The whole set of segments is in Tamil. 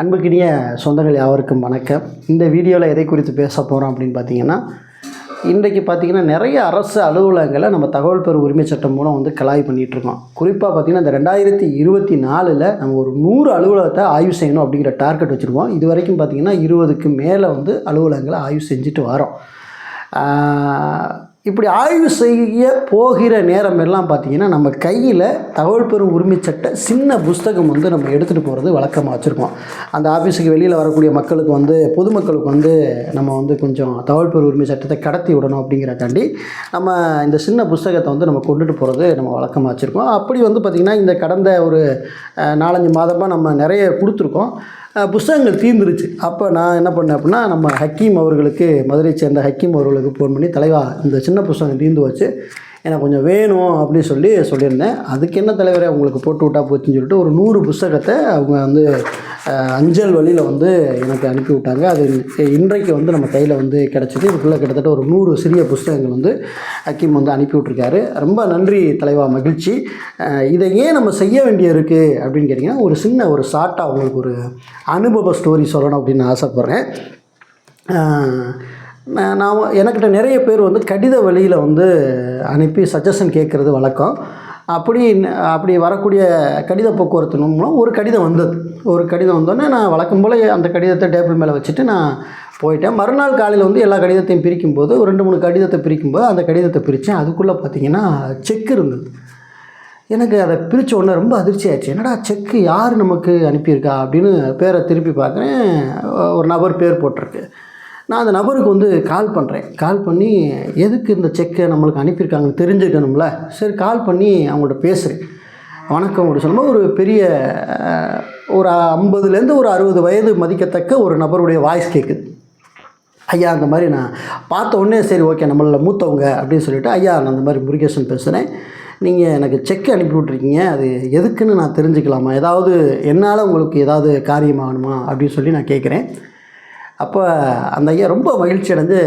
அன்புக்கினிய சொந்தங்கள் யாவருக்கும் வணக்கம். இந்த வீடியோவில் எதை குறித்து பேச போகிறோம் அப்படின்னு பார்த்தீங்கன்னா இன்றைக்கு பார்த்தீங்கன்னா நிறைய அரசு அலுவலகங்களை நம்ம தகவல் பெறும் உரிமை சட்டம் மூலம் வந்து கலாய் பண்ணிகிட்ருக்கோம் குறிப்பாக பார்த்தீங்கன்னா இந்த ரெண்டாயிரத்தி இருபத்தி நாலில் நம்ம ஒரு நூறு அலுவலகத்தை ஆய்வு செய்யணும் அப்படிங்கிற டார்கெட் வச்சுருக்கோம். இது வரைக்கும் பார்த்தீங்கன்னா இருபதுக்கு மேலே வந்து அலுவலகங்களை ஆய்வு செஞ்சுட்டு வரோம். இப்படி ஆய்வு செய்ய போகிற நேரம் எல்லாம் பார்த்தீங்கன்னா நம்ம கையில் தகவல் பெறும் உரிமை சட்ட சின்ன புஸ்தகம் வந்து நம்ம எடுத்துகிட்டு போகிறது வழக்கமாக வச்சுருக்கோம். அந்த ஆஃபீஸுக்கு வெளியில் வரக்கூடிய மக்களுக்கு வந்து பொதுமக்களுக்கு வந்து நம்ம வந்து கொஞ்சம் தகவல் பெறும் உரிமை சட்டத்தை கடத்தி விடணும் அப்படிங்கிறக்காண்டி நம்ம இந்த சின்ன புஸ்தகத்தை வந்து நம்ம கொண்டுட்டு போகிறது நம்ம வழக்கமாக வச்சுருக்கோம். அப்படி வந்து பார்த்திங்கன்னா இந்த கடந்த ஒரு நாலஞ்சு மாதமாக நம்ம நிறைய கொடுத்துருக்கோம். புஸ்தகங்கள் தீர்ந்துருச்சு. அப்போ நான் என்ன பண்ணேன் அப்படின்னா நம்ம ஹக்கீம் அவர்களுக்கு மதுரை சேர்ந்த ஹக்கீம் அவர்களுக்கு ஃபோன் பண்ணி தலைவா இந்த சின்ன புஸ்தகம் தீர்ந்து வச்சு எனக்கு கொஞ்சம் வேணும் அப்படின்னு சொல்லி சொல்லியிருந்தேன். அதுக்கு என்ன தலைவரே உங்களுக்கு போட்டு விட்டா போச்சுன்னு சொல்லிட்டு ஒரு நூறு புஸ்தகத்தை அவங்க வந்து அஞ்சல் வழியில் வந்து எனக்கு அனுப்பி விட்டாங்க. அது இன்றைக்கு வந்து நம்ம கையில் வந்து கிடச்சிது. இதுக்குள்ளே கிட்டத்தட்ட ஒரு நூறு சிறிய புஸ்தகங்கள் வந்து ஹக்கீம் வந்து அனுப்பி விட்ருக்காரு ரொம்ப நன்றி தலைவா மகிழ்ச்சி. இதை ஏன் நம்ம செய்ய வேண்டிய இருக்குது அப்படின்னு கேட்டிங்கன்னா ஒரு சின்ன ஒரு ஷார்ட்டாக உங்களுக்கு ஒரு அனுபவ ஸ்டோரி சொல்லணும் அப்படின்னு நான் ஆசைப்பட்றேன். நான் நான் எனக்கிட்ட நிறைய பேர் வந்து கடித வழியில் வந்து அனுப்பி சஜஷன் கேட்குறது வழக்கம். அப்படி அப்படி வரக்கூடிய கடித போக்குவரத்து மூலம் ஒரு கடிதம் வந்தது. ஒரு கடிதம் வந்தோடனே நான் வழக்கம் போல் அந்த கடிதத்தை டேபிள் மேலே வச்சுட்டு நான் போயிட்டேன். மறுநாள் காலையில் வந்து எல்லா கடிதத்தையும் பிரிக்கும்போது ஒரு ரெண்டு மூணு கடிதத்தை பிரிக்கும்போது அந்த கடிதத்தை பிரித்தேன். அதுக்குள்ளே பார்த்தீங்கன்னா செக் இருந்தது. எனக்கு அதை பிரித்த உடனே ரொம்ப அதிர்ச்சி ஆச்சு என்னடா செக்கு யார் நமக்கு அனுப்பியிருக்கா? அப்படின்னு பேரை திருப்பி பார்க்குறேன் ஒரு நபர் பேர் போட்டிருக்கு. நான் அந்த நபருக்கு வந்து கால் பண்ணுறேன் கால் பண்ணி எதுக்கு இந்த செக்கை நம்மளுக்கு அனுப்பியிருக்காங்கன்னு தெரிஞ்சுக்கணும்ல? சரி கால் பண்ணி அவங்கள்ட்ட பேசுகிறேன் வணக்கம் அப்படி சொல்லும்போது ஒரு பெரிய ஒரு ஐம்பதுலேருந்து ஒரு அறுபது வயது மதிக்கத்தக்க ஒரு நபருடைய வாய்ஸ் கேட்குது ஐயா அந்த மாதிரி நான் பார்த்த உடனே சரி ஓகே நம்மள மூத்தவங்க அப்படின்னு சொல்லிவிட்டு ஐயா நான் அந்த மாதிரி முருகேசன் பேசுகிறேன் நீங்கள் எனக்கு செக் அனுப்பி விட்ருக்கீங்க அது எதுக்குன்னு நான் தெரிஞ்சுக்கலாமா? ஏதாவது என்னால் உங்களுக்கு ஏதாவது காரியமாகணுமா? அப்படின்னு சொல்லி நான் கேட்குறேன் அப்போ அந்த ஐயா ரொம்ப மகிழ்ச்சி அடைஞ்சு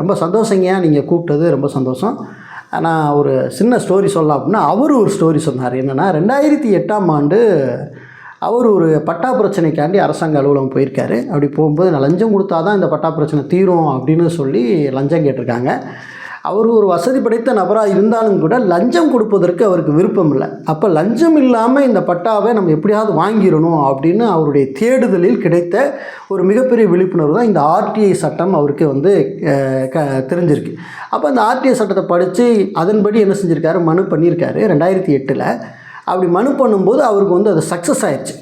ரொம்ப சந்தோஷங்கய்யா நீங்கள் கூப்பிட்டது ரொம்ப சந்தோஷம். நான் ஒரு சின்ன ஸ்டோரி சொல்லலாம் அப்படின்னா அவர் ஒரு ஸ்டோரி சொன்னார். என்னென்னா ரெண்டாயிரத்தி எட்டாம் ஆண்டு அவர் ஒரு பட்டா பிரச்சனைக்காண்டி அரசாங்க அலுவலகம் போயிருக்காரு. அப்படி போகும்போது நான் லஞ்சம் கொடுத்தா தான் இந்த பட்டா பிரச்சனை தீரும் அப்படின்னு சொல்லி லஞ்சம் கேட்டிருக்காங்க. அவர் ஒரு வசதி படைத்த நபராக இருந்தாலும் கூட லஞ்சம் கொடுப்பதற்கு அவருக்கு விருப்பம் இல்லை அப்போ லஞ்சம் இல்லாமல் இந்த பட்டாவை நம்ம எப்படியாவது வாங்கிடணும் அப்படின்னு அவருடைய தேடுதலில் கிடைத்த ஒரு மிகப்பெரிய விழிப்புணர்வு தான் இந்த ஆர்டிஐ சட்டம் அவருக்கு வந்து க தெரிஞ்சிருக்கு. அப்போ அந்த ஆர்டிஐ சட்டத்தை படித்து அதன்படி என்ன செஞ்சுருக்காரு? மனு பண்ணியிருக்காரு. ரெண்டாயிரத்தி எட்டில். அப்படி மனு பண்ணும்போது அவருக்கு வந்து அது சக்ஸஸ் ஆயிடுச்சு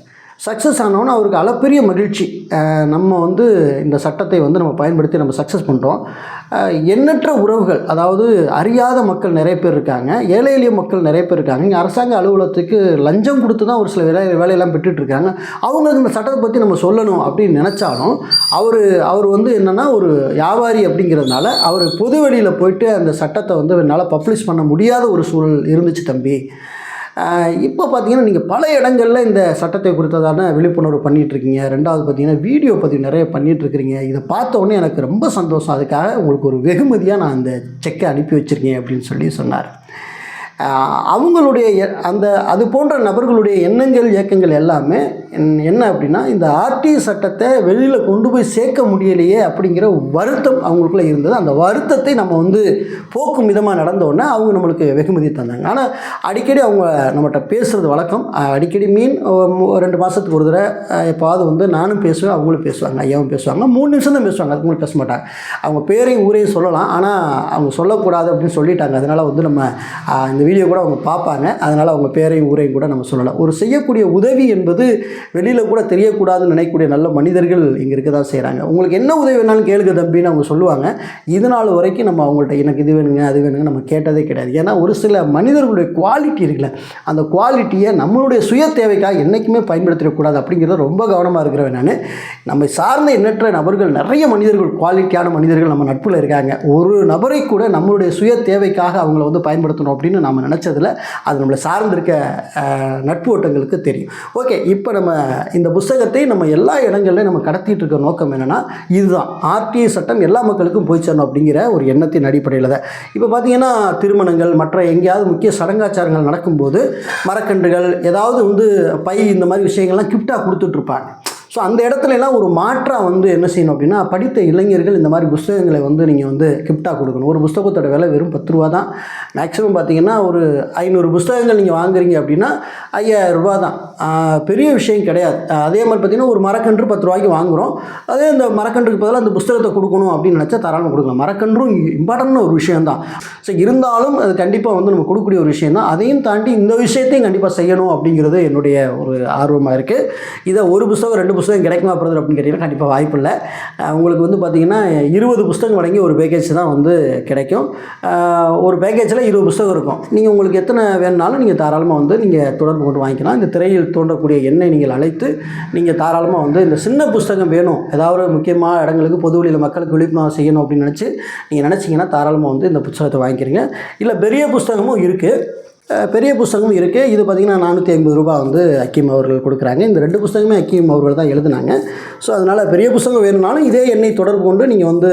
சக்ஸஸ் ஆனவொன்னே அவருக்கு அளப்பெரிய மகிழ்ச்சி. நம்ம வந்து இந்த சட்டத்தை வந்து நம்ம பயன்படுத்தி நம்ம சக்ஸஸ் பண்ணுறோம் எண்ணற்ற உறவுகள் அதாவது அறியாத மக்கள் நிறைய பேர் இருக்காங்க ஏழை எளிய மக்கள் நிறைய பேர் இருக்காங்க. இங்கே அரசாங்க அலுவலகத்துக்கு லஞ்சம் கொடுத்து தான் ஒரு சில வேலை வேலையெல்லாம் பெற்றுட்டு இருக்காங்க. அவங்களுக்கு இந்த சட்டத்தை பற்றி நம்ம சொல்லணும் அப்படின்னு நினச்சாலும் அவர் அவர் வந்து என்னென்னா ஒரு வியாபாரி அப்படிங்கிறதுனால அவர் பொது வெளியில் போயிட்டு அந்த சட்டத்தை வந்து என்னால் பப்ளிஷ் பண்ண முடியாத ஒரு சூழல் இருந்துச்சு தம்பி. இப்போ பார்த்தீங்கன்னா நீங்கள் பல இடங்களில் இந்த சட்டத்தை குறித்ததான விழிப்புணர்வு பண்ணிகிட்ருக்கீங்க ரெண்டாவது பார்த்தீங்கன்னா வீடியோ பதிவு நிறைய பண்ணிகிட்ருக்கிறீங்க இதை பார்த்த உடனே எனக்கு ரொம்ப சந்தோஷம். அதுக்காக உங்களுக்கு ஒரு வெகுமதியாக நான் அந்த செக்கை அனுப்பி வச்சுருக்கேன் அப்படின்னு சொல்லி சொன்னார். அவங்களுடைய அந்த அது போன்ற நபர்களுடைய எண்ணங்கள் இயக்கங்கள் எல்லாமே என்ன அப்படின்னா இந்த ஆர்டி சட்டத்தை வெளியில் கொண்டு போய் சேர்க்க முடியலையே அப்படிங்கிற வருத்தம் அவங்களுக்குள்ளே இருந்தது. அந்த வருத்தத்தை நம்ம வந்து போக்கும் விதமாக நடந்தோடனே அவங்க நம்மளுக்கு வெகுமதி தந்தாங்க. ஆனால் அடிக்கடி அவங்க நம்மகிட்ட பேசுகிறது வழக்கம். அடிக்கடி மீன் ரெண்டு மாதத்துக்கு ஒரு தடவை ஆஹ் எப்பாவது வந்து நானும் பேசுவேன் அவங்களும் பேசுவாங்க ஐயாவும் பேசுவாங்க. மூணு நிமிஷம் தான் பேசுவாங்க அதுக்கு மேலே பேச மாட்டாங்க. அவங்க பேரையும் ஊரையும் சொல்லலாம். ஆனால் அவங்க சொல்லக்கூடாது அப்படின்னு சொல்லிட்டாங்க. அதனால் வந்து நம்ம இந்த வீடியோ கூட அவங்க பார்ப்பாங்க. அதனால் அவங்க பேரையும் ஊரையும் கூட நம்ம சொல்லலாம். ஒரு செய்யக்கூடிய உதவி என்பது வெளியில் கூட தெரியக்கூடாதுன்னு நினைக்கக்கூடிய நல்ல மனிதர்கள் இங்கே இருக்க தான் செய்கிறாங்க உங்களுக்கு என்ன உதவி வேணாலும் கேளுங்க தம்பின்னு அவங்க சொல்லுவாங்க. இது நாள் வரைக்கும் நம்ம அவங்கள்ட்ட எனக்கு இது வேணுங்க அது வேணுங்க நம்ம கேட்டதே கிடையாது. ஏன்னா ஒரு சில மனிதர்களுடைய குவாலிட்டி இருக்குல்ல அந்த குவாலிட்டியை நம்மளுடைய சுய தேவைக்காக என்றைக்குமே பயன்படுத்திடக்கூடாது அப்படிங்கிறத ரொம்ப கவனமாக இருக்கிறவன் நான். நம்ம சார்ந்த எண்ணற்ற நபர்கள் நிறைய மனிதர்கள் குவாலிட்டியான மனிதர்கள் நம்ம நட்பில் இருக்காங்க. ஒரு நபரை கூட நம்மளுடைய சுய தேவைக்காக அவங்கள வந்து பயன்படுத்தணும் அப்படின்னு நம்ம நினச்சதில் அது நம்மளை சார்ந்திருக்க நட்பு ஓட்டங்களுக்கு தெரியும். ஓகே இப்போ நம்ம இந்த புஸ்தகத்தை நம்ம எல்லா இடங்கள்லையும் நம்ம கடத்திட்டு இருக்க நோக்கம் என்னென்னா இதுதான். ஆர்டிஐ சட்டம் எல்லா மக்களுக்கும் போய் சேரணும் அப்படிங்கிற ஒரு எண்ணத்தின் அடிப்படையில் தான். இப்போ பார்த்தீங்கன்னா திருமணங்கள் மற்ற எங்கேயாவது முக்கிய சடங்காச்சாரங்கள் நடக்கும்போது மரக்கன்றுகள் ஏதாவது வந்து பை இந்த மாதிரி விஷயங்கள்லாம் கிஃப்டாக கொடுத்துட்ருப்பாங்க ஸோ அந்த இடத்துல எல்லாம் ஒரு மாற்றாக வந்து என்ன செய்யணும் அப்படின்னா படித்த இளைஞர்கள் இந்த மாதிரி புஸ்தகங்களை வந்து நீங்கள் வந்து கிஃப்டாக கொடுக்கணும். ஒரு புஸ்தகத்தோட விலை வெறும் பத்து ரூபா தான். மேக்ஸிமம் பார்த்தீங்கன்னா ஒரு ஐநூறு புஸ்தகங்கள் நீங்கள் வாங்குறீங்க அப்படின்னா ஐயாயிரம் ரூபா தான். பெரிய விஷயம் கிடையாது. அதே மாதிரி பார்த்தீங்கன்னா ஒரு மரக்கன்று பத்து ரூபாய்க்கு வாங்குகிறோம் அதே அந்த மரக்கன்றுக்கு பதிலாக அந்த புஸ்தகத்தை கொடுக்கணும் அப்படின்னு நினச்சா தாராளமாக கொடுக்கலாம். மரக்கன்றும் இம்பார்ட்டன்ட் ஒரு விஷயம் தான். ஸோ இருந்தாலும் அது கண்டிப்பாக வந்து நம்ம கொடுக்கக்கூடிய ஒரு விஷயம் தான். அதையும் தாண்டி இந்த விஷயத்தையும் கண்டிப்பாக செய்யணும் அப்படிங்கிறது என்னுடைய ஒரு ஆர்வமாக இருக்குது இதை ஒரு புஸ்தகம் ரெண்டு புஸ்தகம் கிடைக்குமா பிரதர் அப்படின்னு கேட்டிங்கன்னா கண்டிப்பாக வாய்ப்பு இல்லை உங்களுக்கு வந்து பார்த்திங்கன்னா இருபது புஸ்தகம் வழங்கி ஒரு பேக்கேஜ் தான் வந்து கிடைக்கும். ஒரு பேக்கேஜில் இருபது புஸ்தகம் இருக்கும். நீங்கள் உங்களுக்கு எத்தனை வேணுனாலும் நீங்கள் தாராளமாக வந்து நீங்கள் தொடர்பு கொண்டு வாங்கிக்கலாம். இந்த திரையில் தோன்றக்கூடிய எண்ணெய் நீங்கள் அழைத்து நீங்கள் தாராளமாக வந்து இந்த சின்ன புஸ்தகம் வேணும். ஏதாவது ஒரு முக்கியமான இடங்களுக்கு பொது வழியில் மக்களுக்கு விழிப்புணர்வு செய்யணும் அப்படின்னு நினச்சி நீங்கள் நினச்சிங்கன்னா தாராளமாக வந்து இந்த புத்தகத்தை வாங்கிக்கிறீங்க. இல்லை பெரிய புஸ்தகமும் இருக்குது பெரிய புஸ்தகம் இருக்குது இது பார்த்திங்கன்னா நானூற்றி ஐம்பது ரூபா வந்து அக்கீம் அவர்கள் கொடுக்குறாங்க. இந்த ரெண்டு புஸ்தகமே அக்கீம் அவர்கள் தான் எழுதுனாங்க. ஸோ அதனால் பெரிய புஸ்தகம் வேணும்னாலும் இதே எண்ணெய் தொடர்பு கொண்டு நீங்கள் வந்து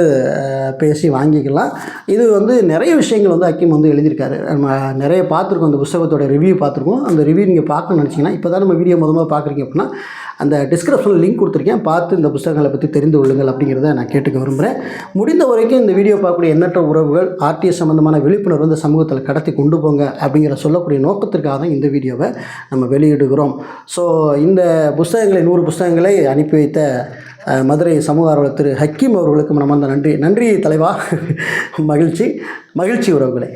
பேசி வாங்கிக்கலாம். இது வந்து நிறைய விஷயங்கள் வந்து அக்கீம் வந்து எழுதியிருக்காரு. நம்ம நிறைய பார்த்துருக்கோம். அந்த புஸ்தகத்தோட ரிவ்யூ பார்த்துருக்கோம். அந்த ரிவ்யூ நீங்கள் பார்க்கணும்னு நினச்சிங்கன்னா இப்போ தான் நம்ம வீடியோ மொதல் பார்க்குறீங்க அப்படின்னா அந்த டிஸ்கிரிப்ஷனில் லிங்க் கொடுத்துருக்கேன். பார்த்து இந்த புஸ்தகங்களை பற்றி தெரிந்து கொள்ளுங்கள் அப்படிங்கிறத நான் கேட்டுக்க விரும்புகிறேன் முடிந்த வரைக்கும் இந்த வீடியோ பார்க்கக்கூடிய எண்ணற்ற உறவுகள் ஆர்டிஎஸ் சம்மந்தமான விழிப்புணர்வு வந்து சமூகத்தில் கடத்தி கொண்டு போங்க அப்படிங்கிற சொல்லக்கூடிய நோக்கத்திற்காக தான் இந்த வீடியோவை நம்ம வெளியிடுகிறோம். ஸோ இந்த புஸ்தகங்களை நூறு புஸ்தகங்களை அனுப்பி வைத்த மதுரை சமூக ஆர்வலர் திரு ஹக்கீம் அவர்களுக்கு மனமார்ந்த நன்றி நன்றி தலைவா மகிழ்ச்சி மகிழ்ச்சி உறவுகளை.